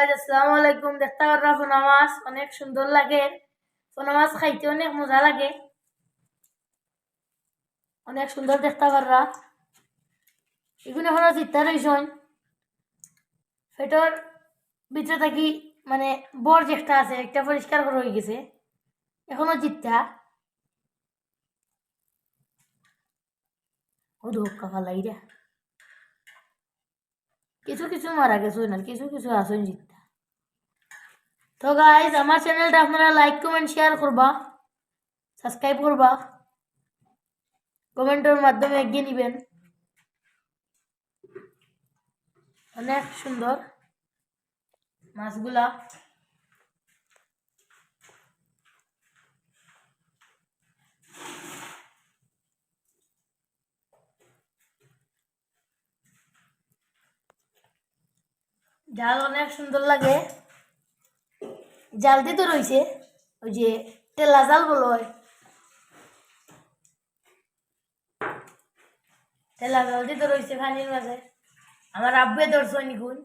আসসালামু আলাইকুম। দেখতে পাররা পোনা মাছ, অনেক সুন্দর লাগে। পোনা মাছ খাইতে অনেক মজা লাগে। অনেক সুন্দর দেখতে পাররা এগুলো এখনও চিত্তা রয়েছেন পেটর ভিতরে থাকি মানে বর যেটা আছে, একটা পরিষ্কার করে হয়ে গেছে। এখনও চিত্তা ও ধোক লাইরা কিছু কিছু মারা গেছে না কিছু কিছু আসুন জিততা তো গাইজ আমার চ্যানেলটা আপনারা লাইক কমেন্ট শেয়ার করবা সাবস্ক্রাইব করবা কমেন্টের মাধ্যমে এগিয়ে নেবেন। অনেক সুন্দর মাছগুলা। জাল অনেক সুন্দর লাগে। জাল দিয়ে তো রয়েছে ওই যে টেলা জাল বলো টেলা জাল দিয়ে তো রয়েছে পানির মাঝে। আমার আব্বে ধরছো নিকুন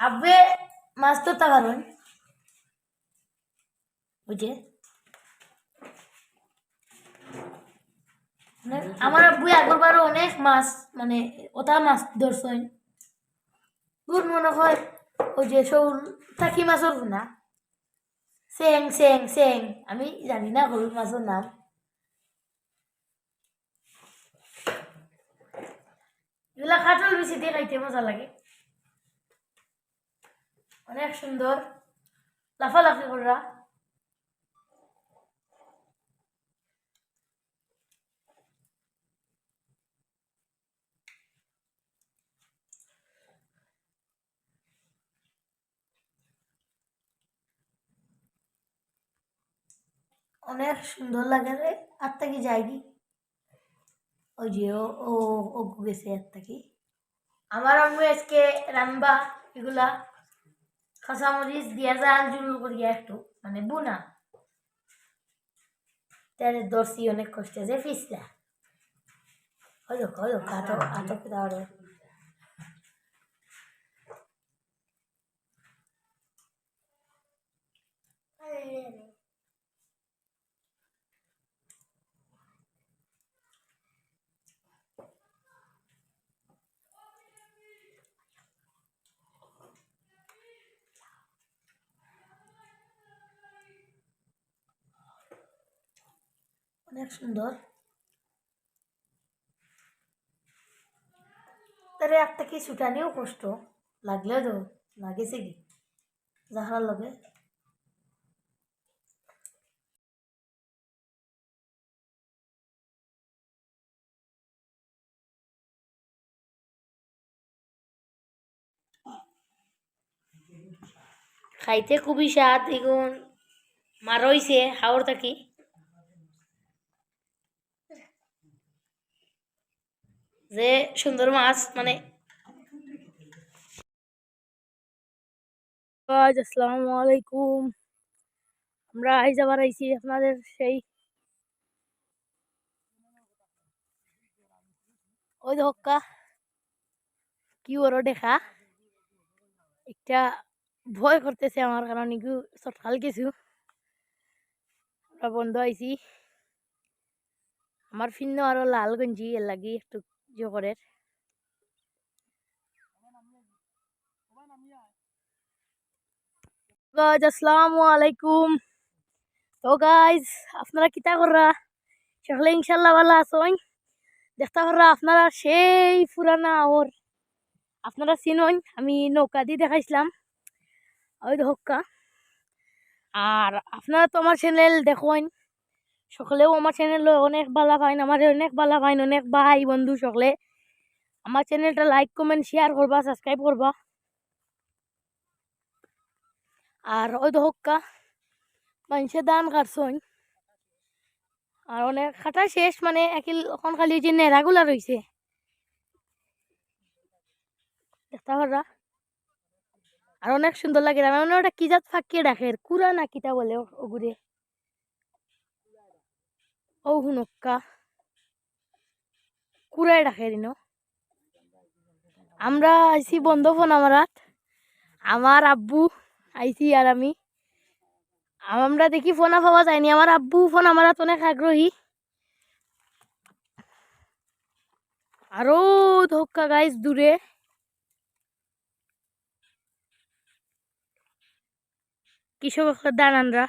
আব্বে মাছ ধরতে পারেন। বুঝে আমার আব্বু আগরবারও অনেক মাছ মানে ওটা মাছ ধরছেন গুড মনে হয় ওই যে শৌল থাকি মাছের না সেং সেং সেং আমি জানি না হলুদ মাছের নাম। এগুলা কাটল বেশি দিয়ে খাইতে মজা লাগে। অনেক সুন্দর লাফালাফি করা অনেক সুন্দর লাগে রে, আর তাকি যায়নি ওই যে ও ও ও গেছে আর আমার আম্মু আজকে রান্বা এগুলা কাঁচামরিচ দিয়া যায় জুল করিয়া একটু মানে বুনা। তাহলে দর্শি অনেক কষ্ট আছে ফিসলা। হয়তো হয়তো আটো আটো কেটে অনেক সুন্দর। তারে একটা কি ছুটানিও কষ্ট? লাগলে তো লাগেছে কি? যাহার লগে। খাইতে খুবই স্বাদ, এগুন মারইছে হাওড় থাকি যে সুন্দর মাছ মানে গাইজ, আসসালামু আলাইকুম। আমরা আইজ আবার আইছি আপনাদের সেই ওই হক্কা কি ওর দেখা। একটা ভয় করতেছে আমার কারণ ইগু সটকাল কিছু আমরা বন্ধ আইছি। আমার ফিন্ন আরও লাল গঞ্জি, এর লাগি একটু ইয়ে করে তো গাইজ আপনারা কিতা কররা? সকলে ইনশাল্লাহ ভালো আছেন? দেখতে কররা, আপনারা সেই পুরানা ওর আপনারা চিনন, আমি নৌকা দিয়ে দেখাইছিলাম। ওই হক্কা। আর আপনারা তো আমার চ্যানেল দেখেন সকলেও আমার চ্যানেল অনেক ভালো পাইন আমার অনেক ভালো পাইন, অনেক ভাই বন্ধু সকলে। আমার চ্যানেলটা লাইক কমেন্ট শেয়ার করবা সাবস্ক্রাইব করবা। আর ওই হক্কা মানুষের দান কাটছন আর অনেক খাটা শেষ মানে একিল এখন খালি যে নেড়াগুলা রয়েছে দেখতে পারা আর অনেক সুন্দর লাগে আমার ওটা কি জাত ফাঁকিয়ে ডাকে কুড়া না কিটা বলে ওগুরে? ও হুনক্কা কুড়াই ডাকে দিন আমরা আইসি বন্ধ ফোন আমার আমার আব্বু আইসি আর আমি আমরা দেখি ফোনা পাওয়া যায়নি আমার আব্বু ফোন আমার অনেক আগ্রহী আরও ধোক্কা গাইস দূরে কৃষক দানানরা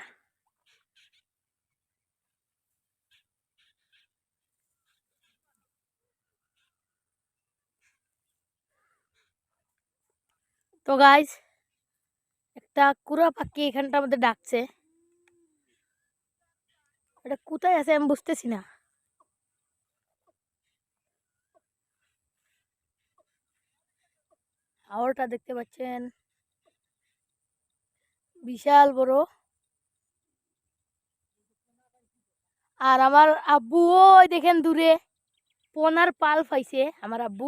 তো গাইস একটা কুড়া পাখি এখানটা আমাদের ডাকছে। এটা কোথায় আছে আমি বুঝতেছি না। হাওড়টা দেখতে পাচ্ছেন। বিশাল বড়। আর আমার আব্বু, ওই দেখেন দূরে, পোনার পাল পাইছে আমার আব্বু।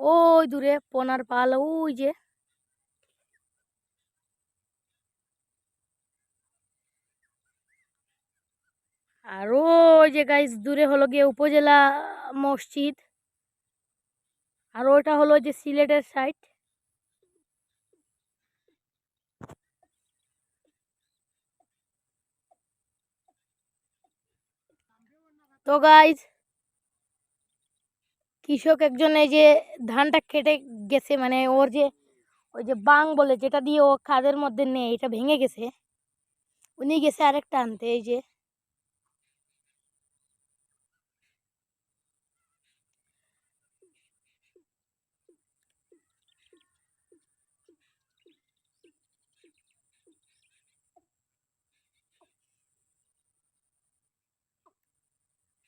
ওই দূরে পোনার পাল, ওই যে। আর ওই যে গাইস দূরে হলো গিয়ে উপজেলা মসজিদ। আর ওটা হলো যে সিলেটের সাইড তো গাইজ কৃষক একজন এই যে ধানটা কেটে গেছে মানে ওর যে ওই যে বাং বলে, যেটা দিয়ে ও খাদের মধ্যে নেই, এটা ভেঙে গেছে। উনি গেছে আরেকটা আনতে, এই যে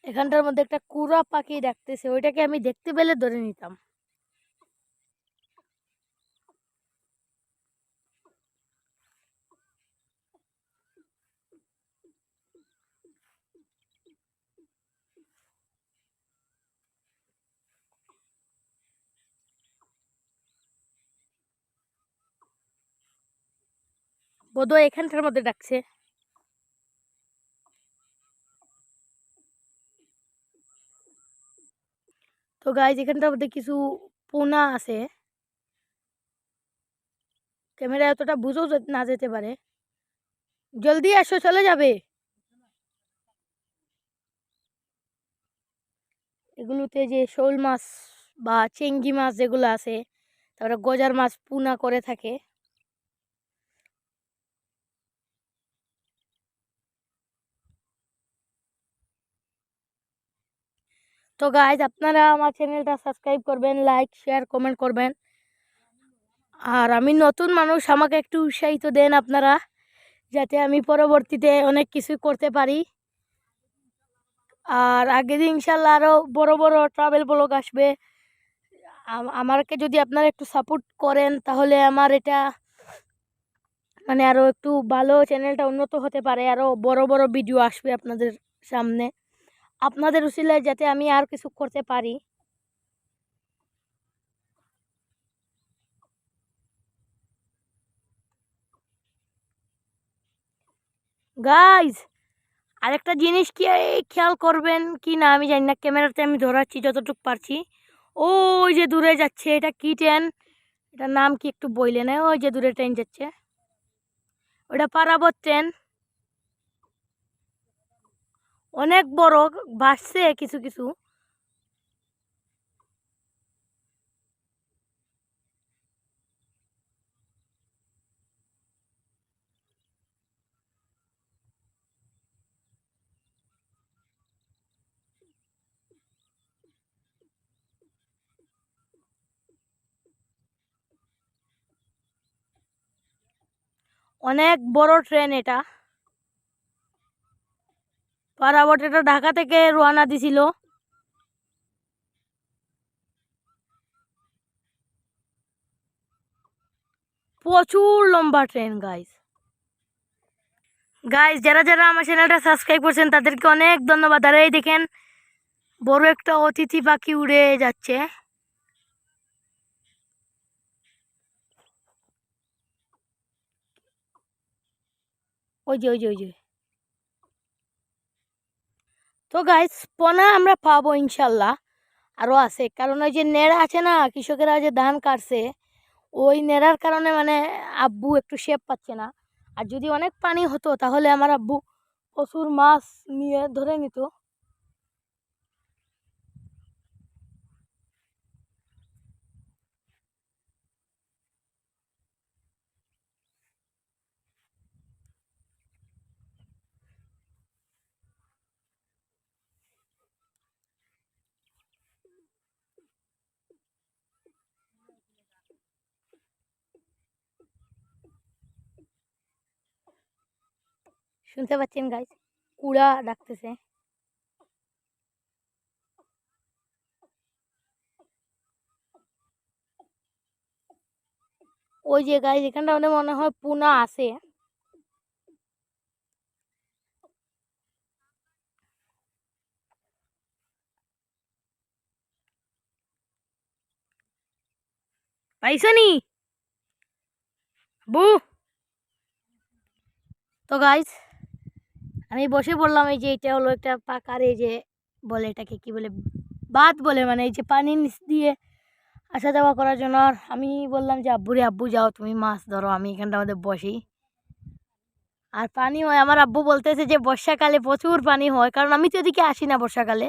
এখানটার মধ্যে একটা কুড়া পাখি ডাকতেছে ওইটাকে আমি দেখতে পেলে ধরে নিতাম। বোধহয় এখানটার মধ্যে ডাকছে। তো গাইজ এখানটার মধ্যে কিছু পোনা আছে। ক্যামেরা এতটা বুঝেও না যেতে পারে। জলদি আসো, চলে যাবে। এগুলোতে যে শোল মাছ বা চেঙ্গি মাছ যেগুলো আছে, তারপরে গজার মাছ পুনা করে থাকে। তো গাইজ আপনারা আমার চ্যানেলটা সাবস্ক্রাইব করবেন লাইক শেয়ার কমেন্ট করবেন। আর আমি নতুন মানুষ, আমাকে একটু উৎসাহিত দেন আপনারা, যাতে আমি পরবর্তীতে অনেক কিছু করতে পারি। আর আগে দিন ইনশাল্লাহ আরও বড় বড় ট্রাভেল ব্লগ আসবে। আম- আমাকে যদি আপনারা একটু সাপোর্ট করেন, তাহলে আমার এটা মানে আরও একটু ভালো চ্যানেলটা উন্নত হতে পারে আরও বড় বড় ভিডিও আসবে আপনাদের সামনে। আপনাদের উচিলায় যাতে আমি আর কিছু করতে পারি। গাইজ আরেকটা জিনিস কি খেয়াল করবেন কি না আমি জানি না, ক্যামেরাতে আমি ধরাচ্ছি যতটুকু পারছি। ওই যে দূরে যাচ্ছে, এটা কি ট্রেন এটার নাম কি একটু বইলে না ওই যে দূরে ট্রেন যাচ্ছে। ওটা পারাবত ট্রেন অনেক বড় ভাসছে কিছু কিছু। অনেক বড় ট্রেন এটা। পারাবট এটা ঢাকা থেকে রোয়ানা দিছিল। প্রচুর লম্বা ট্রেন গাইজ গাইজ যারা যারা আমার চ্যানেলটা সাবস্ক্রাইব করছেন, তাদেরকে অনেক ধন্যবাদ। আর এই দেখেন, বড় একটা অতিথি পাখি উড়ে যাচ্ছে। ওই যে ওই যে ওই যে। তো গাইজ পোনা আমরা পাবো ইনশাল্লাহ। আরও আছে, কারণ ওই যে নেড়া আছে না, কৃষকেরা যে ধান কাটছে, ওই নেড়ার কারণে মানে আব্বু একটু শেপ পাচ্ছে না। আর যদি অনেক পানি হতো, তাহলে আমার আব্বু প্রচুর মাছ নিয়ে ধরে নিত। শুনতে পাচ্ছেন গাইস কুড়া ডাকতেছে। ওই যে গাইস এখানটা আমাদের মনে হয় পুনা আছে। পাইছনি বু। তো গাইস আমি বসে পড়লাম এই যে এটা হলো একটা পাকার এই যে বলে এটাকে কি বলে বাদ বলে মানে এই যে পানির নিচ দিয়ে আসা যাওয়া করার জন্য। আর আমি বললাম যে আব্বু রে আব্বু যাও, তুমি মাছ ধরো, আমি এখানটা আমাদের বসি। আর পানি হয়, আমার আব্বু বলতেছে যে, বর্ষাকালে প্রচুর পানি হয়, কারণ আমি তো এদিকে আসি না বর্ষাকালে।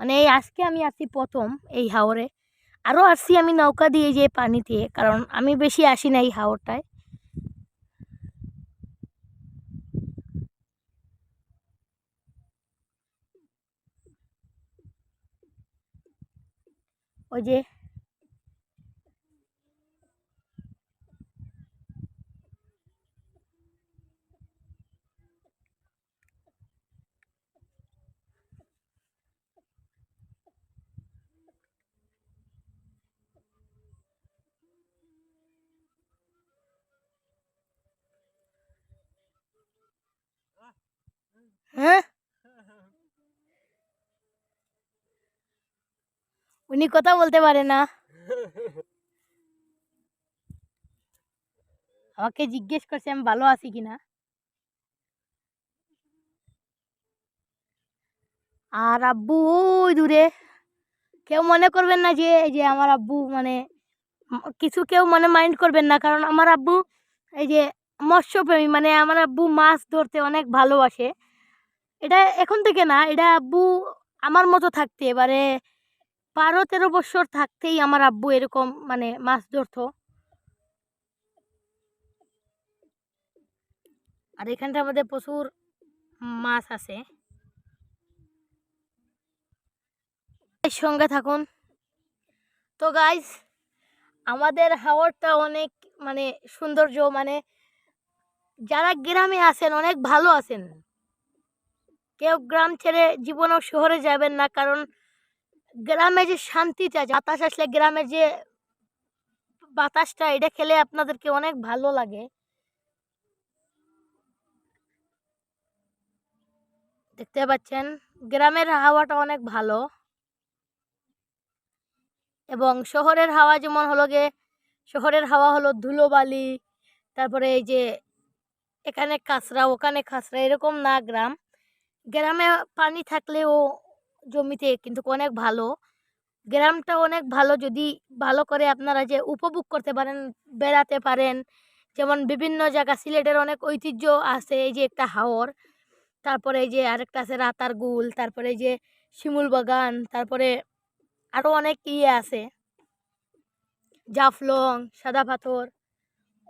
মানে এই আজকে আমি আসি প্রথম এই হাওরে আরও আসছি আমি নৌকা দিয়ে যে পানিতে, কারণ আমি বেশি আসি না এই হাওরটায়। ওই যে হ্যাঁ উনি কথা বলতে পারে না। আমাকে জিজ্ঞেস করছে আমি ভালো আছি কিনা। আর আব্বু দূরে। কেউ মনে করবেন না যে, এই যে আমার আব্বু মানে কিছু কেউ মানে মাইন্ড করবেন না, কারণ আমার আব্বু, এই যে মৎস্যপ্রেমী মানে আমার আব্বু মাছ ধরতে অনেক ভালোবাসে। এটা এখন থেকে না, এটা আব্বু আমার মতো থাকতে এবারে বারো তেরো বছর থাকতেই আমার আব্বু এরকম মানে মাছ ধরতো। আর এখানটার মধ্যে প্রচুর মাছ আছে। সঙ্গে থাকুন। তো গাইজ আমাদের হাওরটা অনেক মানে সৌন্দর্য মানে যারা গ্রামে আছেন অনেক ভালো আছেন। কেউ গ্রাম ছেড়ে জীবনেও শহরে যাবেন না কারণ গ্রামে যে শান্তিটা বাতাস আসলে গ্রামের যে বাতাসটা, এটা খেলে আপনাদেরকে অনেক ভালো লাগে। দেখতে পাচ্ছেন, গ্রামের হাওয়াটা অনেক ভালো। এবং শহরের হাওয়া যেমন হলো গে, শহরের হাওয়া হলো ধুলোবালি, তারপরে এই যে এখানে কাঁচরা, ওখানে কাঁচরা, এরকম না গ্রাম। গ্রামে পানি থাকলেও জমিতে কিন্তু অনেক ভালো। গ্রামটা অনেক ভালো যদি ভালো করে আপনারা যে উপভোগ করতে পারেন, বেড়াতে পারেন, যেমন বিভিন্ন জায়গা, সিলেটের অনেক ঐতিহ্য আছে, এই যে একটা হাওর, তারপরে এই যে আরেকটা আছে রাতার গুল, তারপরে এই যে শিমুল বাগান, তারপরে আরও অনেক ইয়ে আছে। জাফলং, সাদা পাথর,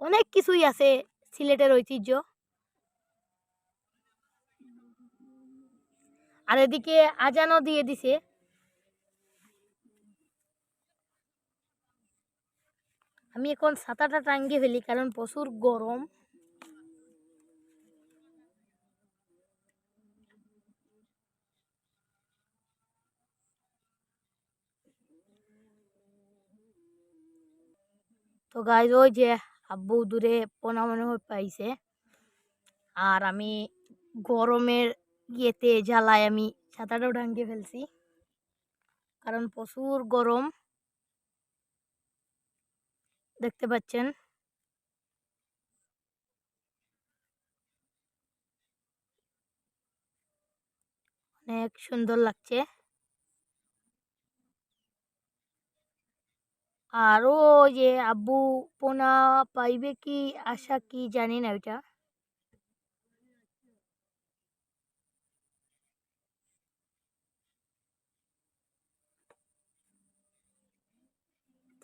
অনেক কিছুই আছে সিলেটের ঐতিহ্য। আর এদিকে আজানও দিয়ে দিছে। আমি এখন ছাতাটা টাঙ্গিয়ে ফেলি, কারণ প্রচুর গরম। তো গাইজ ওই যে আব্বু দূরে পোনা মনে পাইছে। আর আমি গরমের ইয়েতে জ্বালায় আমি ছাতাটাও টাঙ্গিয়ে ফেলছি। কারণ প্রচুর গরম। দেখতে পাচ্ছেন? অনেক সুন্দর লাগছে। আর ওই যে আব্বু পোনা পাইবে কি, আশা কি জানি না ওইটা।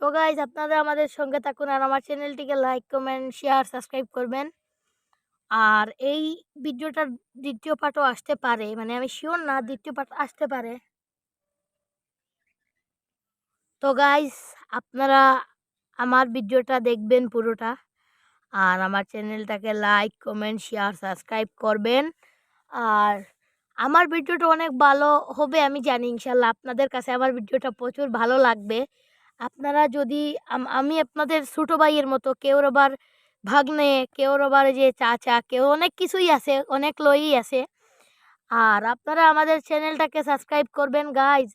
তো গাইজ আপনারা আমাদের সঙ্গে থাকুন আর আমার চ্যানেলটিকে লাইক কমেন্ট শেয়ার সাবস্ক্রাইব করবেন। আর এই ভিডিওটার দ্বিতীয় পার্টও আসতে পারে মানে আমি শিওর না দ্বিতীয় পার্ট আসতে পারে। তো গাইজ আপনারা আমার ভিডিওটা দেখবেন পুরোটা। আর আমার চ্যানেলটাকে লাইক কমেন্ট শেয়ার সাবস্ক্রাইব করবেন। আর আমার ভিডিওটা অনেক ভালো হবে, আমি জানি, ইনশাল্লাহ আপনাদের কাছে আমার ভিডিওটা প্রচুর ভালো লাগবে। আপনারা যদি আমি আপনাদের ছোটো ভাইয়ের মতো কেউ আবার ভাগ্নে, কেউ আবার যে চাচা, কেউ অনেক কিছুই আছে, অনেক লই আছে। আর আপনারা আমাদের চ্যানেলটাকে সাবস্ক্রাইব করবেন গাইজ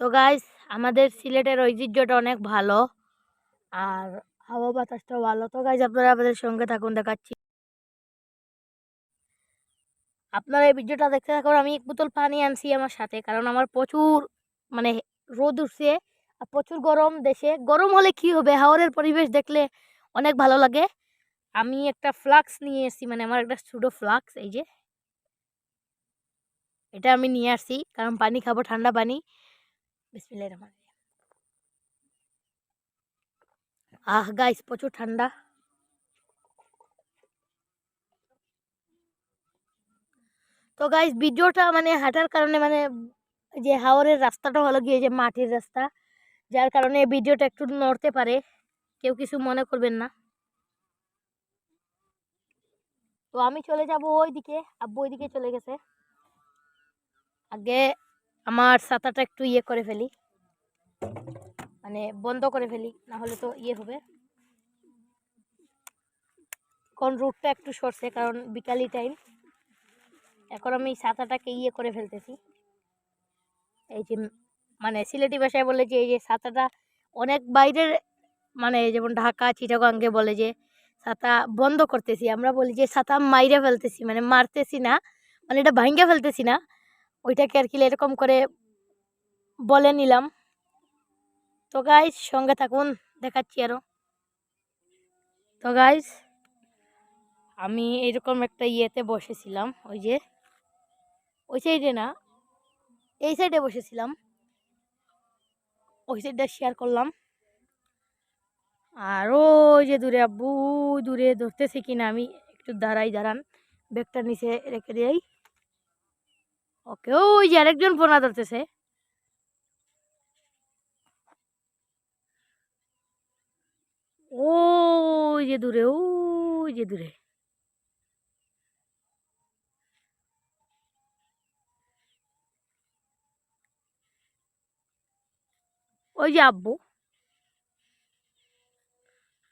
তো গাইজ আমাদের সিলেটের ঐতিহ্যটা অনেক ভালো, আর হাওয়া বাতাসটাও ভালো। তো গাইজ আপনারা আমাদের সঙ্গে থাকুন, দেখাচ্ছি। আপনারা এই ভিডিওটা দেখতে থাকুন, আমি এক বোতল পানি আনছি আমার সাথে, কারণ আমার প্রচুর মানে রোদ উঠছে আর প্রচুর গরম দেশে। গরম হলে কি হবে? হাওরের পরিবেশ দেখলে অনেক ভালো লাগে। আমি একটা ফ্লাক্স নিয়ে এসেছি মানে আমার একটা ছোটো ফ্লাক্স, এই যে। এটা আমি নিয়ে আসছি, কারণ পানি খাব, ঠান্ডা পানি। বিসমিল্লাহির রহমানির রহিম। আহ গাইস প্রচুর ঠান্ডা। তো গাইস ভিডিওটা মানে হাঁটার কারণে মানে যে হাওরের রাস্তাটা হলো গিয়ে যে মাটির রাস্তা, যার কারণে ভিডিওটা একটু নড়তে পারে। কেউ কিছু মনে করবেন না। তো আমি চলে যাব ওইদিকে, আব্বু ওইদিকে চলে গেছে। আগে আমার ছাতাটা একটু ইয়ে করে ফেলি। মানে বন্ধ করে ফেলি না হলে তো ইয়ে হবে। কোন রুটটা একটু সরছে, কারণ বিকালি টাইম এখন আমি ছাতাটাকে ইয়ে করে ফেলতেছি। এই যে মানে সিলেটি ভাষায় বলে যে, এই যে ছাতাটা অনেক বাইরের মানে যেমন ঢাকা চিটাগাঙ্গে বলে যে, ছাতা বন্ধ করতেছি। আমরা বলি যে, ছাতা মাইরে ফেলতেছি মানে মারতেছি না মানে এটা ভাঙ্গে ফেলতেছি না। ওইটাকে আর কি এরকম করে বলে নিলাম। তো গাইজ সঙ্গে থাকুন, দেখাচ্ছি আরও তো গাইজ আমি এরকম একটা ইয়েতে বসেছিলাম, ওই যে ওই সাইডে না, এই সাইডে বসেছিলাম। ওই সাইডটা শেয়ার করলাম। আর ওই যে দূরে আব্বু দূরে ধরতেছে কিনা আমি একটু দাঁড়াই, দাঁড়ান। ব্যাগটা নিচে রেখে দিই। ওকে, ওই যে আরেকজন পোনা ধরতেছে ওই যে দূরে, ওই যে দূরে। ওই যে আব্বু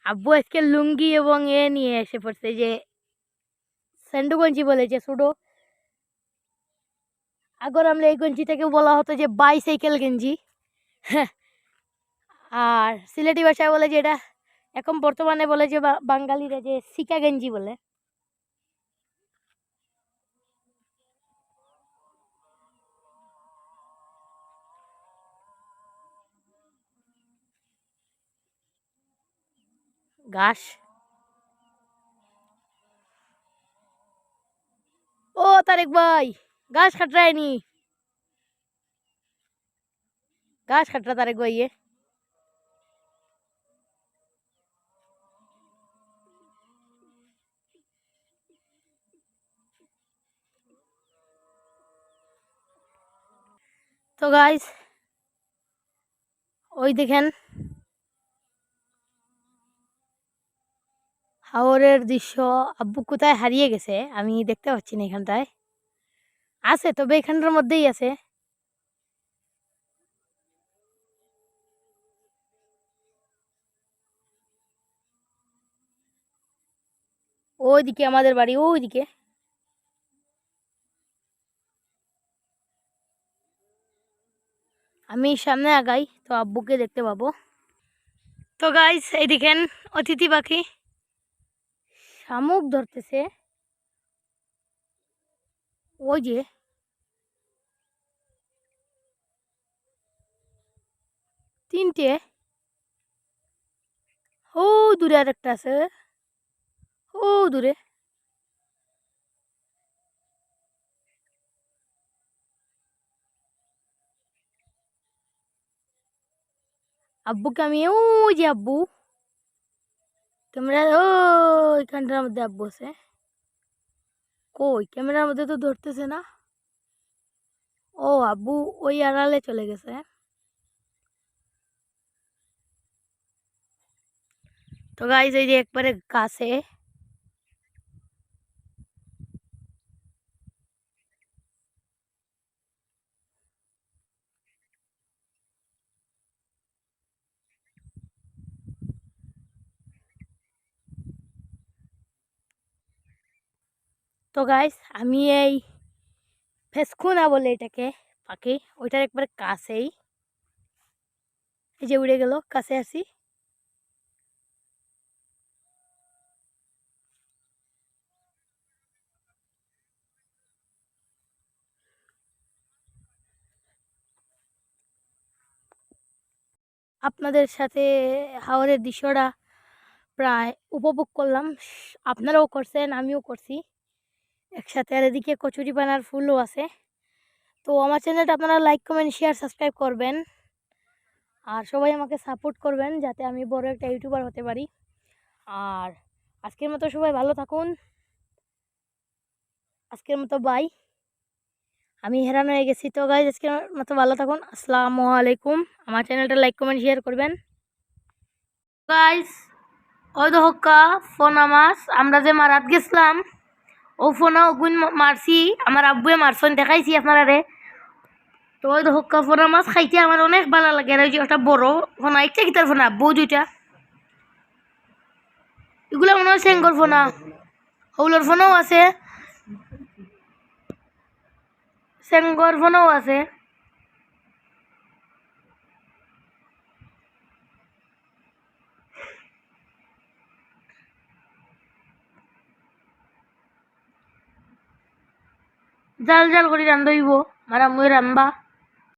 আব্বু আজকে লুঙ্গি এবং এ নিয়ে এসে পড়ছে যে স্যান্ডু গঞ্জি বলে যে ছোটো আগর আমরা এই গঞ্জিটাকে বলা হতো যে বাইসাইকেল গেঞ্জি আর সিলেটি ভাষায় বলে যে এটা এখন বর্তমানে বলে যে বাঙালিরা যে সিকা গেঞ্জি বলে ঘাস ও তারেক ভাই ঘাস খাটরায়নি ঘাস খাটরা তারেক ভাই এ তো গাইস ওই দেখেন হাওরের দৃশ্য আব্বু কোথায় হারিয়ে গেছে আমি দেখতে পাচ্ছি না এখানটায়। আছে, তবে এখানটার মধ্যেই আছে। ওইদিকে আমাদের বাড়ি, ওইদিকে। আমি সামনে আগাই, তো আব্বুকে দেখতে পাবো। তো গাইস এই দেখেন, অতিথি পাখি। শামুক ধরতেছে। ওই যে। তিনটে। ও দূরে আর একটা আছে। ও দূরে। আব্বুকে আমি, ওই যে আব্বু। ক্যামেরা, ও, এখানটার মধ্যে আব্বু আছে। কই? ক্যামেরার মধ্যে তো ধরতেছে না। ও, আব্বু ওই আড়ালে চলে গেছে। তো গাইজ এই যে একবারে কাছে। তো গাইস আমি এই ফেসকুনা বলে এটাকে পাখি, ওইটার একবার কাছেই, এই যে উড়ে গেল, কাছে আসি আপনাদের সাথে হাওরের দৃশ্যটা প্রায় উপভোগ করলাম, আপনারাও করছেন, আমিও করছি। একসাথে। আর এদিকে কচুরি পানার ফুলও আছে। তো আমার চ্যানেলটা আপনারা লাইক, কমেন্ট, শেয়ার, সাবস্ক্রাইব করবেন। আর সবাই আমাকে সাপোর্ট করবেন যাতে আমি বড় একটা ইউটিউবার হতে পারি। আর আজকের মতো সবাই ভালো থাকুন। আজকের মতো বাই আমি হেরান হয়ে গেছি। তো গাইজ আজকের মতো ভালো থাকুন। আসসালামু আলাইকুম। আমার চ্যানেলটা লাইক, কমেন্ট, শেয়ার করবেন। গাইজ ওই হক্কা ফোন মাছ আমরা যে মারাত গেছিলাম ও ফোনা ওগুন মারছি আমার আব্বুয়ে মারছন দেখাইছি আপনারা রে তো ওই হক্কা ফোনা মাছ খাইতে আমার অনেক ভালো লাগে আর ওই যে একটা বড় ফোনা একটা কিতার ফোনা আব্বু দুইটা। এগুলো মনে হয় সেঙ্গর ফোনা হৌলর ফোনও আছে। সেঙ্গর ফোনও আছে। জাল জাল করে রান্ধইব মারা মুই রান্ধবা